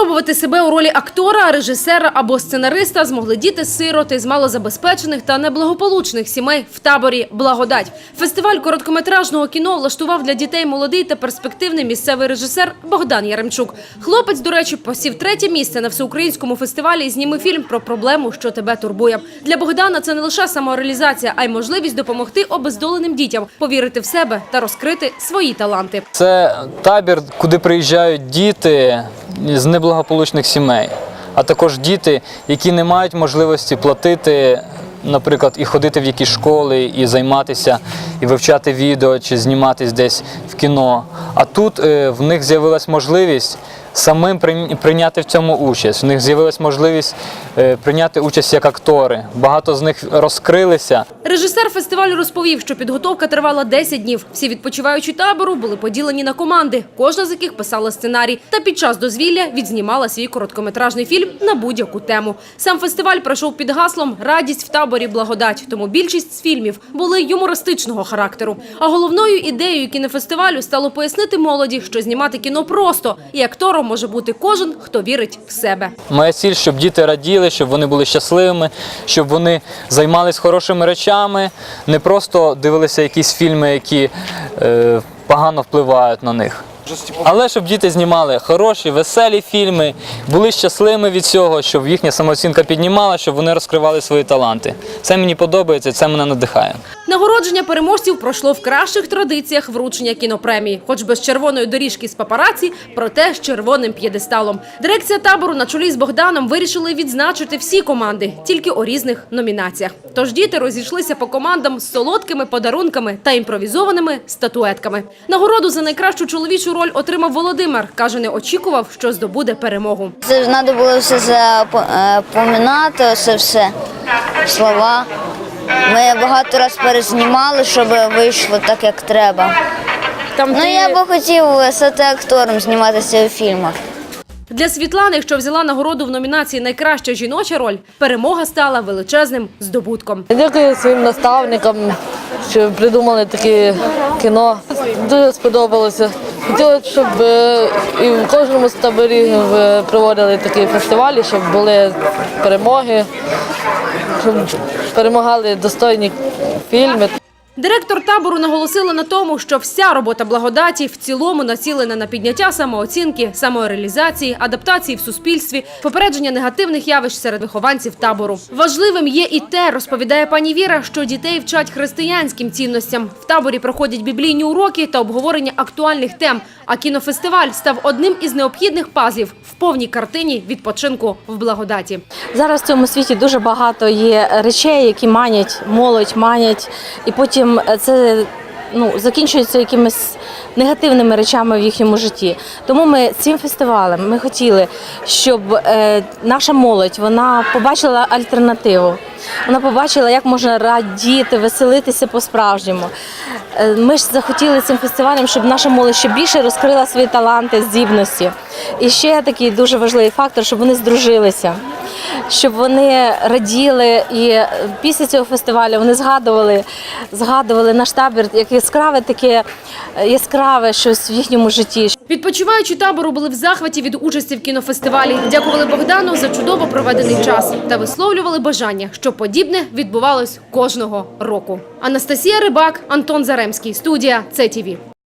Спробувати себе у ролі актора, режисера або сценариста змогли діти-сироти з малозабезпечених та неблагополучних сімей в таборі Благодать. Фестиваль короткометражного кіно влаштував для дітей молодий та перспективний місцевий режисер Богдан Яремчук. Хлопець, до речі, посів третє місце на всеукраїнському фестивалі «Зніми фільм про проблему, що тебе турбує. Для Богдана це не лише самореалізація, а й можливість допомогти обездоленим дітям повірити в себе та розкрити свої таланти. Це табір, куди приїжджають діти з неблагополучних сімей, а також діти, які не мають можливості платити, наприклад, і ходити в якісь школи, і займатися, і вивчати відео чи зніматись десь в кіно. А тут е, в них з'явилась можливість самим прийня- прийняти в цьому участь. В них з'явилась можливість е, прийняти участь як актори. Багато з них розкрилися. Режисер фестивалю розповів, що підготовка тривала 10 днів. Всі відпочиваючі табору були поділені на команди, кожна з яких писала сценарій. Та під час дозвілля відзнімала свій короткометражний фільм на будь-яку тему. Сам фестиваль пройшов під гаслом Радість в таборі благодать. Тому більшість з фільмів були юмористичного характеру. А головною ідеєю кінофестивалю стало пояснити молоді, що знімати кіно просто і актором може бути кожен, хто вірить в себе. Моя ціль, щоб діти раділи, щоб вони були щасливими, щоб вони займались хорошими речами, не просто дивилися якісь фільми, які е, погано впливають на них. Але щоб діти знімали хороші, веселі фільми, були щасливими від цього, щоб їхня самооцінка піднімала, щоб вони розкривали свої таланти. Це мені подобається, це мене надихає. Нагородження переможців пройшло в кращих традиціях вручення кінопремії, хоч без червоної доріжки з папараці, проте з червоним п'єдесталом. Дирекція табору на чолі з Богданом вирішили відзначити всі команди, тільки у різних номінаціях. Тож діти розійшлися по командам з солодкими подарунками та імпровізованими статуетками. Нагороду за найкращу чоловічу роль отримав Володимир. каже, не очікував, що здобуде перемогу. Це треба було все запоминати, оце все слова. Ми багато раз перезнімали, щоб вийшло так, як треба. Там Ну я би хотів стати актором, зніматися у фільмах. Для Світлани, що взяла нагороду в номінації Найкраща жіноча роль, перемога стала величезним здобутком. Дякую своїм наставникам, що придумали таке кіно. Дуже сподобалося. Хотіла, щоб е, і в кожному з таборі е, проводили такі фестивалі, щоб були перемоги, щоб перемагали достойні фільми. Директор табору наголосила на тому, що вся робота благодаті в цілому націлена на підняття самооцінки, самореалізації, адаптації в суспільстві, попередження негативних явищ серед вихованців табору. Важливим є і те, розповідає пані Віра, що дітей вчать християнським цінностям. В таборі проходять біблійні уроки та обговорення актуальних тем. А кінофестиваль став одним із необхідних пазлів в повній картині відпочинку в благодаті. Зараз в цьому світі дуже багато є речей, які манять молодь, манять, і потім це ну, закінчується якимись негативними речами в їхньому житті. Тому ми цим фестивалем ми хотіли, щоб е, наша молодь вона побачила альтернативу. Вона побачила, як можна радіти, веселитися по-справжньому. Е, Ми ж захотіли цим фестивалем, щоб наша молодь ще більше розкрила свої таланти, здібності. І ще такий дуже важливий фактор, щоб вони здружилися, щоб вони раділи. І е, після цього фестивалю вони згадували, згадували наш табір як яскраве таке е, яскраве щось в їхньому житті. Відпочиваючі табору були в захваті від участі в кінофестивалі. Дякували Богдану за чудово проведений час та висловлювали бажання, що подібне відбувалось кожного року. Анастасія Рибак, Антон Заремський, студія ЦТВ.